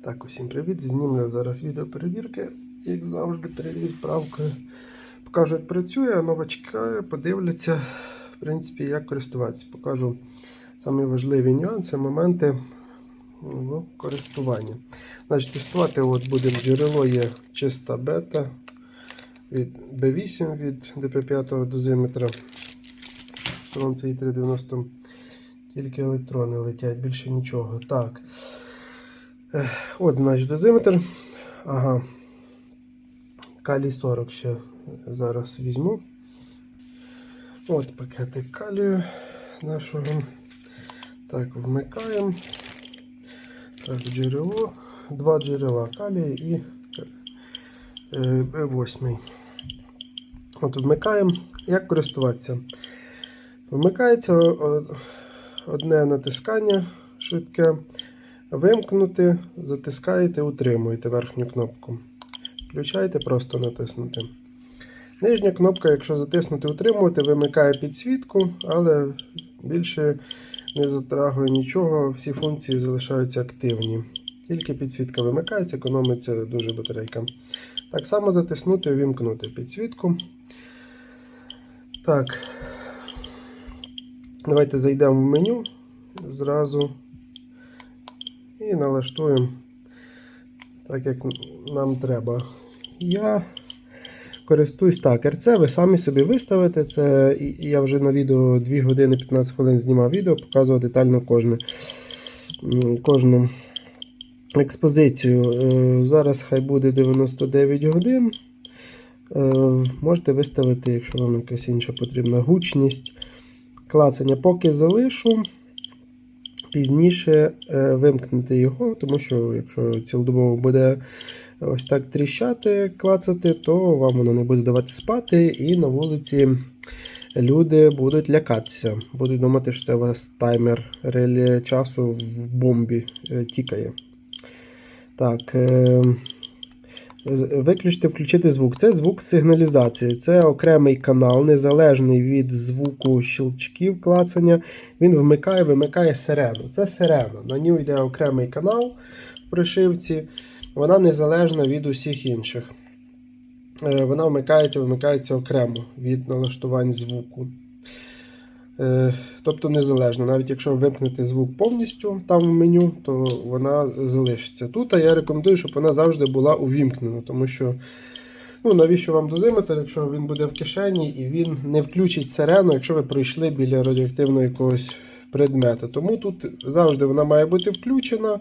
Так, усім привіт. Знімлю зараз відео перевірки. Як завжди, перевірить правкою. Покажу, як працює, а новачки подивляться, в принципі, як користуватися. Покажу самі важливі нюанси, моменти ну, користування. Значить, тестувати от будемо джерело є чиста бета від B8 від DP5 дозиметра. Сонце і 390 тільки електрони летять, більше нічого. Так. От, значить, дозиметр. Ага. Калій 40 ще зараз візьму. От пакетик калію нашого. Так, вмикаємо. Так, джерело. Два джерела калія і е, Б8. От вмикаємо. Як користуватися? Вмикається одне натискання швидке. Вимкнути, затискаєте, утримуєте верхню кнопку. Включаєте, просто натиснути. Нижня кнопка, якщо затиснути утримувати, вимикає підсвітку, але більше не затрагує нічого, всі функції залишаються активні. Тільки підсвітка вимикається, економиться дуже батарейка. Так само затиснути, увімкнути підсвітку. Так. Давайте зайдемо в меню зразу і налаштуємо так, як нам треба. Я користуюсь так, РЦ, ви самі собі виставите. Це я вже на відео 2 години 15 хвилин знімав відео, показував детально кожне, кожну експозицію. Е, Зараз хай буде 99 годин. Е, Можете виставити, якщо вам якась інша потрібна гучність. Клацання поки залишу. Пізніше е, вимкнути його, тому що якщо цілодобово буде ось так тріщати, клацати, то вам воно не буде давати спати, і на вулиці люди будуть лякатися. Будуть думати, що це у вас таймер релі часу в бомбі е, тікає. Так. Виключити, включити звук. Це звук сигналізації. Це окремий канал, незалежний від звуку щелчків клацання. Він вмикає, вимикає сирену. Це сирена. На ній йде окремий канал в прошивці. Вона незалежна від усіх інших. Е, Вона вмикається, вимикається окремо від налаштувань звуку. Е, Тобто незалежно. Навіть якщо вимкнути звук повністю там в меню, то вона залишиться. Тут а я рекомендую, щоб вона завжди була увімкнена, тому що ну, навіщо вам дозиметр, якщо він буде в кишені і він не включить сирену, якщо ви пройшли біля радіоактивного якогось предмету. Тому тут завжди вона має бути включена.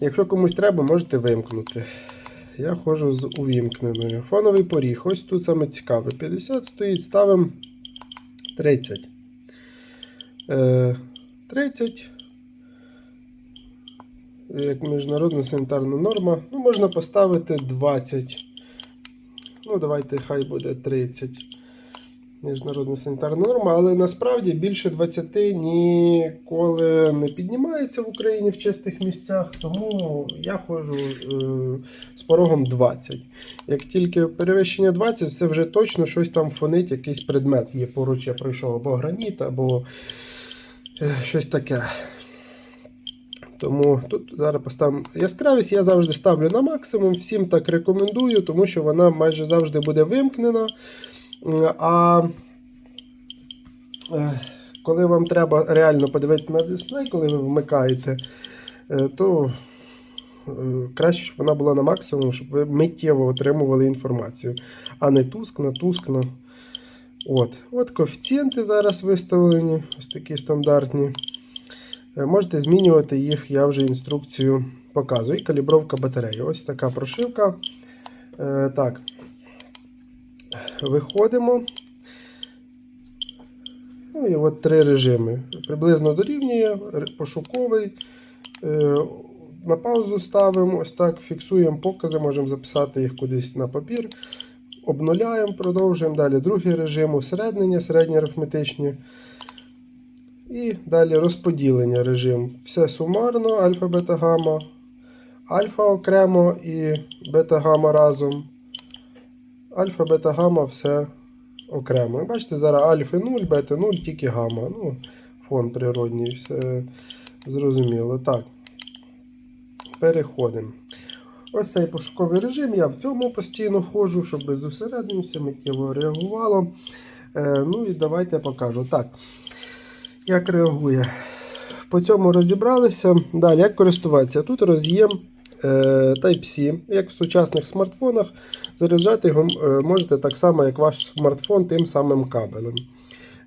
Якщо комусь треба, можете вимкнути. Я ходжу з увімкненою. Фоновий поріг. Ось тут саме цікаве. 50 стоїть, ставимо 30. Е, 30. Як міжнародна санітарна норма. Ну, можна поставити 20. Ну, давайте хай буде 30. Міжнародна санітарна норма, але насправді більше 20 ніколи не піднімається в Україні в чистих місцях, тому я ходжу е, з порогом 20. Як тільки перевищення 20, це вже точно щось там фонить, якийсь предмет є поруч, я пройшов або граніт, або е, щось таке. Тому тут зараз поставимо яскравість, я завжди ставлю на максимум, всім так рекомендую, тому що вона майже завжди буде вимкнена. А е, коли вам треба реально подивитися на дисплей, коли ви вмикаєте, е, то е, краще, щоб вона була на максимум, щоб ви миттєво отримували інформацію, а не тускно, тускно. От, От коефіцієнти зараз виставлені, ось такі стандартні. Можете змінювати їх, я вже інструкцію показую. І калібровка батареї. Ось така прошивка. Так. Виходимо. Ну і от три режими. Приблизно дорівнює, пошуковий. Е, На паузу ставимо, ось так, фіксуємо покази, можемо записати їх кудись на папір. Обнуляємо, продовжуємо. Далі другий режим усереднення, середні арифметичні. І далі розподілення режим. Все сумарно, альфа, бета, гамма, альфа окремо і бета, гамма разом. Альфа, бета, гамма все окремо. Бачите, зараз альфа 0, бета 0, тільки гамма. Ну, фон природній, все зрозуміло. Так. переходимо. Ось цей пошуковий режим. Я в цьому постійно ходжу, щоб зосередився, миттєво реагувало. Е, ну і давайте я покажу. Так, як реагує. По цьому розібралися. Далі, як користуватися? Тут роз'єм Type-C, як в сучасних смартфонах. Заряджати його е, можете так само, як ваш смартфон, тим самим кабелем.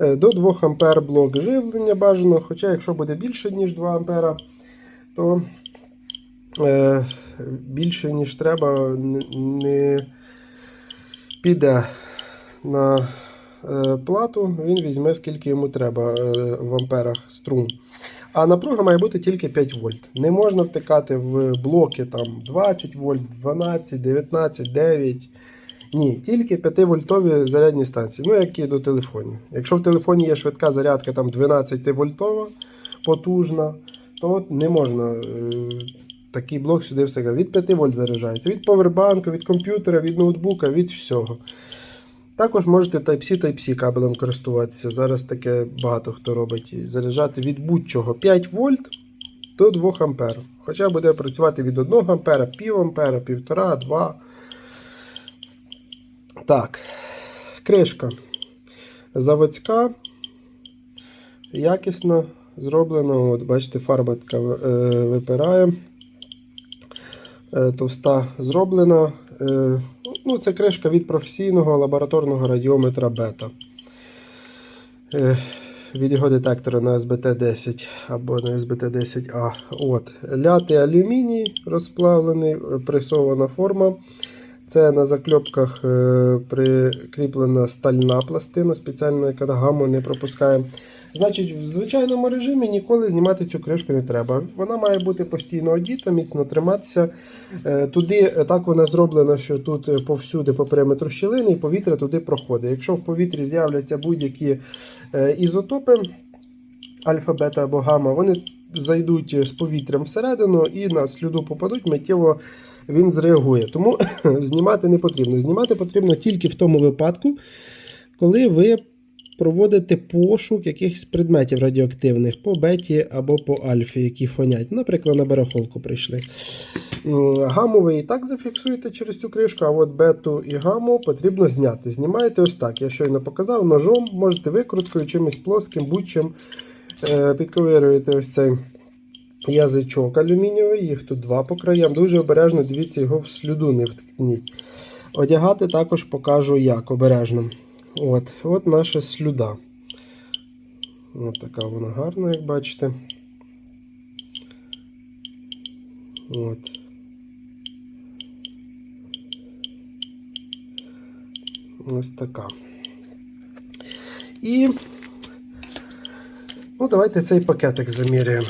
Е, До 2 А блок живлення бажано, хоча якщо буде більше, ніж 2 А, то е, більше, ніж треба, не, піде на е, плату, він візьме скільки йому треба е, в амперах струм. А напруга має бути тільки 5 вольт. Не можна втикати в блоки там 20 вольт, 12, 19, 9. Ні, тільки 5-вольтові зарядні станції, ну як і до телефонів. Якщо в телефоні є швидка зарядка там 12 вольтова, потужна, то не можна е, такий блок сюди встигати. Від 5 вольт заряджається. Від повербанку, від комп'ютера, від ноутбука, від всього. Також можете Type-C Type-C кабелем користуватися. Зараз таке багато хто робить. Заряджати від будь-чого 5 вольт до 2 ампер. Хоча буде працювати від 1 ампера, пів ампера, 1,5, 2. Так, кришка заводська, якісно зроблена. От, бачите, фарба така е, випирає. Е, товста зроблена. Ну, це кришка від професійного лабораторного радіометра бета. Е, від його детектора на SBT-10 або на SBT-10A. От. Лятий алюміній розплавлений, е, пресована форма. Це на закльопках е, прикріплена стальна пластина, спеціальна, яка гаму не пропускає. Значить, в звичайному режимі ніколи знімати цю кришку не треба. Вона має бути постійно одіта, міцно триматися. Е, Туди е, так вона зроблена, що тут е, повсюди по периметру щілини і повітря туди проходить. Якщо в повітрі з'являться будь-які ізотопи, альфа, бета або гамма, вони зайдуть з повітрям всередину і на сліду попадуть, миттєво він зреагує. Тому знімати не потрібно. Знімати потрібно тільки в тому випадку, коли ви проводите пошук якихось предметів радіоактивних по беті або по альфі, які фонять. Наприклад, на барахолку прийшли. Гаму ви і так зафіксуєте через цю кришку, а от бету і гаму потрібно зняти. Знімаєте ось так. Я щойно показав, ножом можете викруткою, чимось плоским, будь-чим е, підковирюєте ось цей язичок алюмінієвий, їх тут два по краям. Дуже обережно дивіться, його в сліду не вткніть. Одягати також покажу як обережно. От, от наша слюда. От така вона гарна, як бачите. От. Ось така. І ну, давайте цей пакетик заміряємо.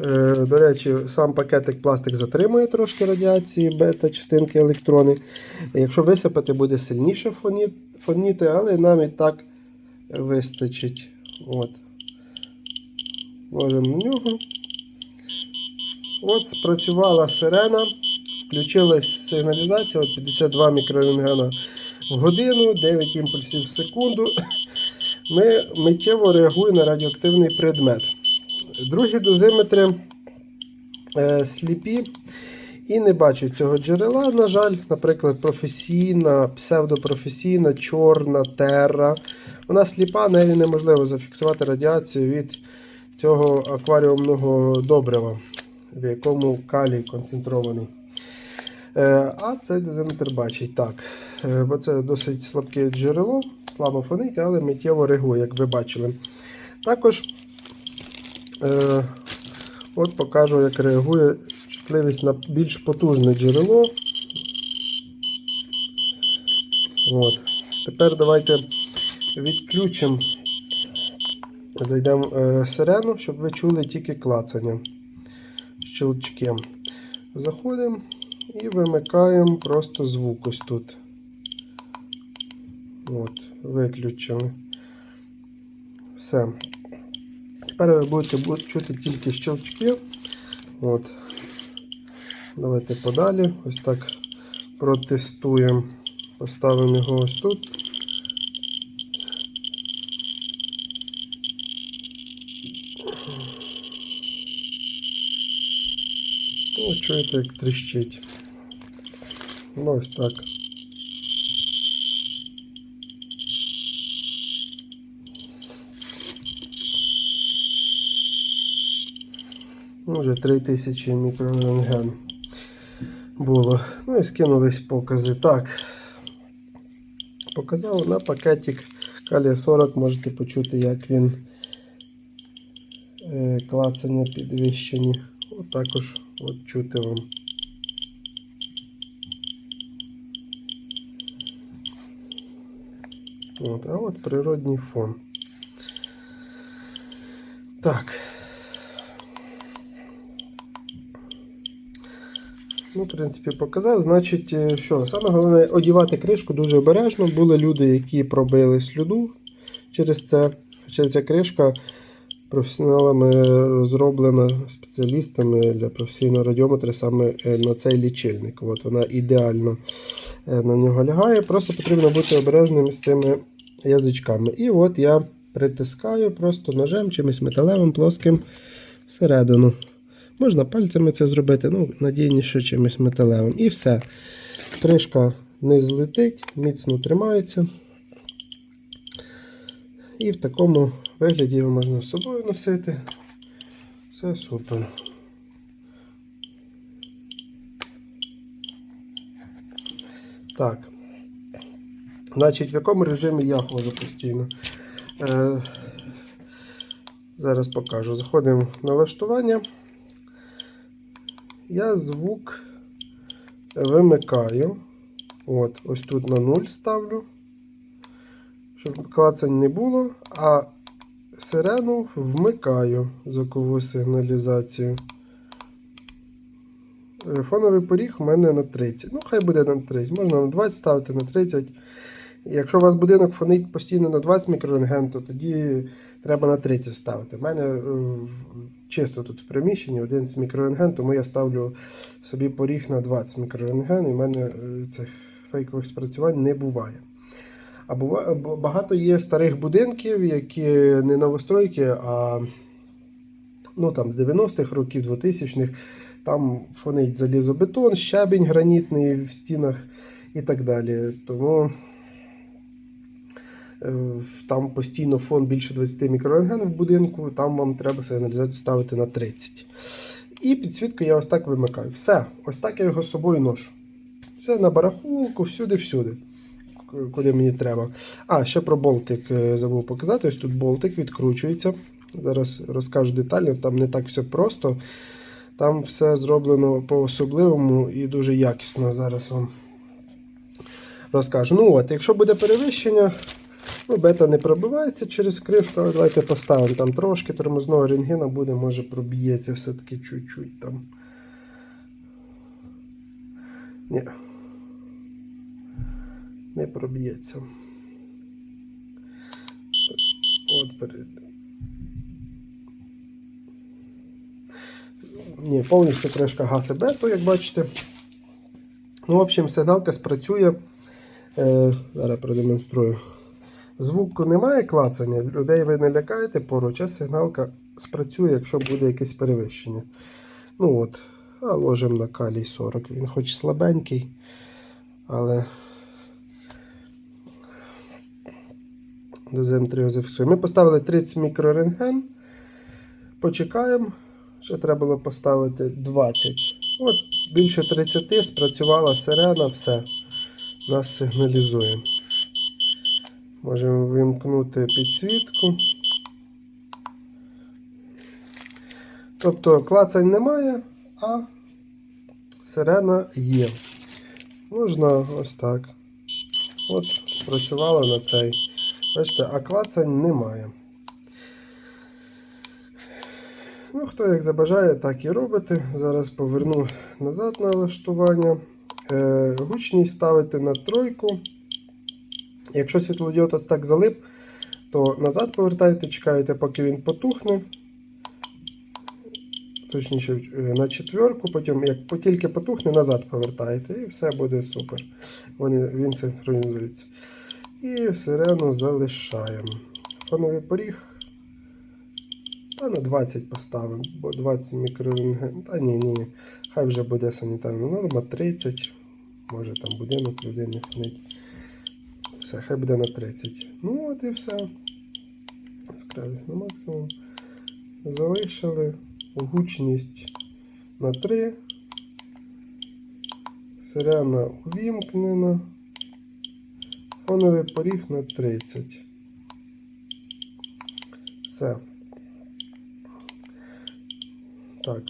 Е, До речі, сам пакетик пластик затримує трошки радіації, бета-частинки, електрони. Якщо висипати, буде сильніше фоні- фоніти, але нам і так вистачить. От. Ложимо на нього. От спрацювала сирена, включилась сигналізація от 52 мікрорентгена в годину, 9 імпульсів в секунду. Ми миттєво реагуємо на радіоактивний предмет. Другі дозиметри е, сліпі і не бачать цього джерела, на жаль, наприклад, професійна, псевдопрофесійна, чорна терра. Вона сліпа, нею неможливо зафіксувати радіацію від цього акваріумного добрива, в якому калій концентрований. Е, А цей дозиметр бачить так. Е, Бо це досить слабке джерело, слабо фонить, але миттєво реагує, як ви бачили. Також Е, от покажу, як реагує чутливість на більш потужне джерело. От. Тепер давайте відключимо, зайдемо е, сирену, щоб ви чули тільки клацання. Щелчки. Заходимо і вимикаємо просто звук ось тут. От, виключили. Все. Тепер ви будете чути тільки щелчки. От. Давайте подалі. Ось так протестуємо. Поставимо його ось тут. Ну, чуєте, як тріщить. Ну, ось так. Ну, Вже 3000 мікрорентген було. Ну і скинулись покази. Так. Показав на пакетик калія 40, можете почути, як він е, клацання підвищені. От також от чути вам. От, а от природній фон. Так. Ну, в принципі, показав. Значить, е, що? Саме головне одівати кришку дуже обережно. Були люди, які пробили слюду через це. Хоча ця кришка професіоналами зроблена спеціалістами для професійного радіометра саме е, на цей лічильник. От вона ідеально е, на нього лягає. Просто потрібно бути обережним з цими язичками. І от я притискаю просто ножем чимось металевим, плоским всередину. Можна пальцями це зробити, ну, надійніше чимось металевим. І все. Кришка не злетить, міцно тримається. І в такому вигляді його можна з собою носити. Все супер. Так. Значить, в якому режимі я ходжу постійно. Е, зараз покажу. Заходимо в налаштування. Я звук вимикаю. От, ось тут на 0 ставлю, щоб клацань не було, а сирену вмикаю звукову сигналізацію. Е, Фоновий поріг у мене на 30. Ну, хай буде на 30. Можна на 20 ставити, на 30. Якщо у вас будинок фонить постійно на 20 мікрорентген, то тоді треба на 30 ставити. У мене е, чисто тут в приміщенні 11 мікрорентген, тому я ставлю собі поріг на 20 мікрорентген, і в мене е, цих фейкових спрацювань не буває. А багато є старих будинків, які не новостройки, а ну, там, з 90-х років, 2000-х. Там фонить залізобетон, щебінь гранітний в стінах і так далі. Тому там постійно фон більше 20 мікрорентген в будинку, там вам треба сигналізацію ставити на 30. І підсвітку я ось так вимикаю. Все, ось так я його з собою ношу. Все на барахулку, всюди-всюди. Куди мені треба. А, ще про болтик е, забув показати. Ось тут болтик відкручується. Зараз розкажу детально, там не так все просто. Там все зроблено по-особливому і дуже якісно. Зараз вам розкажу. Ну от, якщо буде перевищення, ну, бета не пробивається через кришку, але давайте поставимо там трошки тормозного рентгена буде, може проб'ється все-таки чуть-чуть там. Ні. Не проб'ється. От перед. Ні, повністю кришка гасить бету, як бачите. Ну, в общем, сигналка спрацює. Е, зараз продемонструю. Звуку немає клацання, людей ви не лякаєте поруч, а сигналка спрацює, якщо буде якесь перевищення. Ну от, а ложимо на калій 40. Він хоч слабенький, але до ЗМ3 його зафіксуємо. Ми поставили 30 мікрорентген. Почекаємо. Ще треба було поставити 20. От, більше 30 спрацювала сирена, все. Нас сигналізує. Можемо вимкнути підсвітку. Тобто клацань немає, а сирена є. Можна ось так. От, спрацювала на цей. Бачите, а клацань немає. Ну, хто як забажає, так і робите. Зараз поверну назад налаштування. Е, гучність ставити на тройку. Якщо світлодіод ось так залип, то назад повертаєте, чекаєте, поки він потухне. Точніше, е, на четверку, потім, як тільки потухне, назад повертаєте, і все буде супер. Вони, він синхронізується. І сирену залишаємо. Фоновий поріг. Та на 20 поставимо, бо 20 мікрорентген. Та ні, ні. Хай вже буде санітарна норма 30. Може там будинок людини фонить. Все, хай буде на 30. Ну от і все. Яскравість на максимум. Залишили. Гучність на 3. Сирена увімкнена. Фоновий поріг на 30. Все. Так.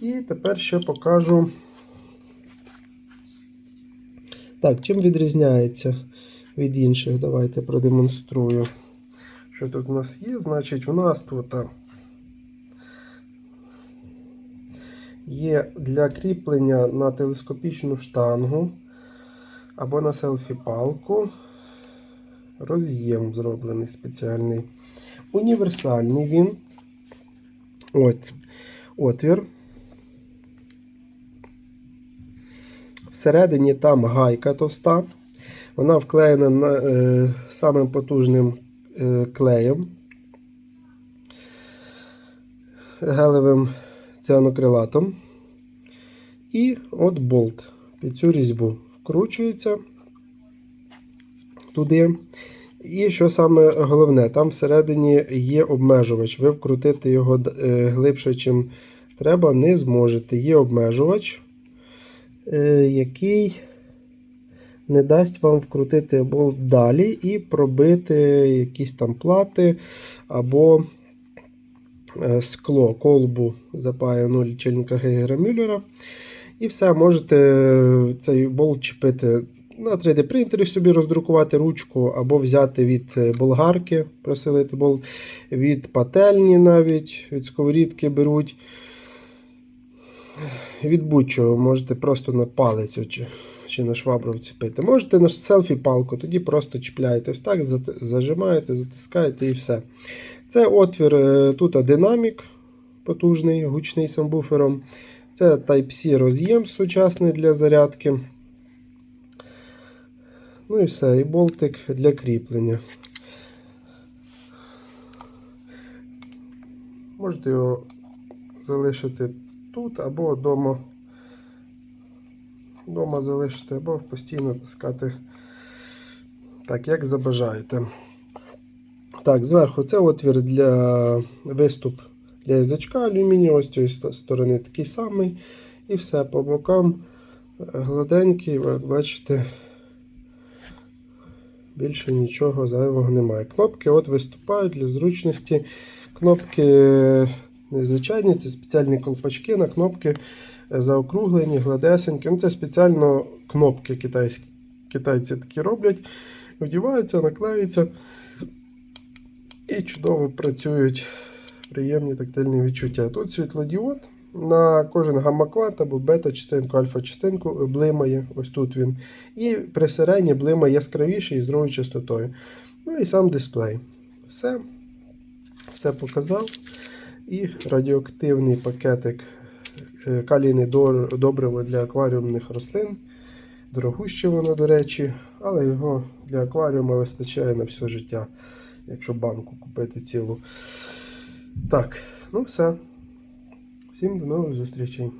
І тепер ще покажу. Так, чим відрізняється від інших? Давайте продемонструю. Що тут у нас є? Значить, у нас тут є для кріплення на телескопічну штангу або на селфі-палку. Роз'єм зроблений спеціальний. Універсальний він. От, отвір. Всередині там гайка товста. Вона вклеєна на, е, самим потужним е, клеєм. Гелевим ціанокрилатом. І от болт під цю різьбу вкручується туди. І що саме головне, там всередині є обмежувач. Ви вкрутити його е, глибше, чим треба, не зможете. Є обмежувач, е, який не дасть вам вкрутити болт далі і пробити якісь там плати або е, скло, колбу запаяну лічильника Гейгера Мюллера. І все, можете цей болт чіпити на 3D принтері собі роздрукувати ручку, або взяти від е, болгарки, проселити болт, від пательні навіть, від сковорідки беруть. Від будь-чого можете просто на палець чи, на швабру вцепити. Можете на селфі-палку, тоді просто чіпляєте ось так, зажимаєте, затискаєте і все. Це отвір, е, тут динамік потужний, гучний самбуфером. Це Type-C роз'єм сучасний для зарядки. Ну і все, і болтик для кріплення. Можете його залишити тут або вдома. Вдома залишити, або постійно таскати так, як забажаєте. Так, зверху це отвір для виступ для язичка алюмінієвого, з цієї сторони такий самий. І все по бокам е, гладенький, ви бачите, більше нічого зайвого немає. Кнопки от виступають для зручності. Кнопки незвичайні, це спеціальні колпачки на кнопки е, заокруглені, гладесенькі. Ну, це спеціально кнопки китайські. Китайці такі роблять, вдіваються, наклеюються і чудово працюють. Приємні тактильні відчуття. Тут світлодіод на кожен гамма-квант або бета-частинку, альфа-частинку блимає. Ось тут він. І при сирені блимає яскравіший і з другою частотою. Ну і сам дисплей. Все. Все показав. І радіоактивний пакетик калійне дор- добриво для акваріумних рослин. Дорогуще воно, до речі, але його для акваріуму вистачає на все життя, якщо банку купити цілу. Так, ну все. Всім до нових зустрічей.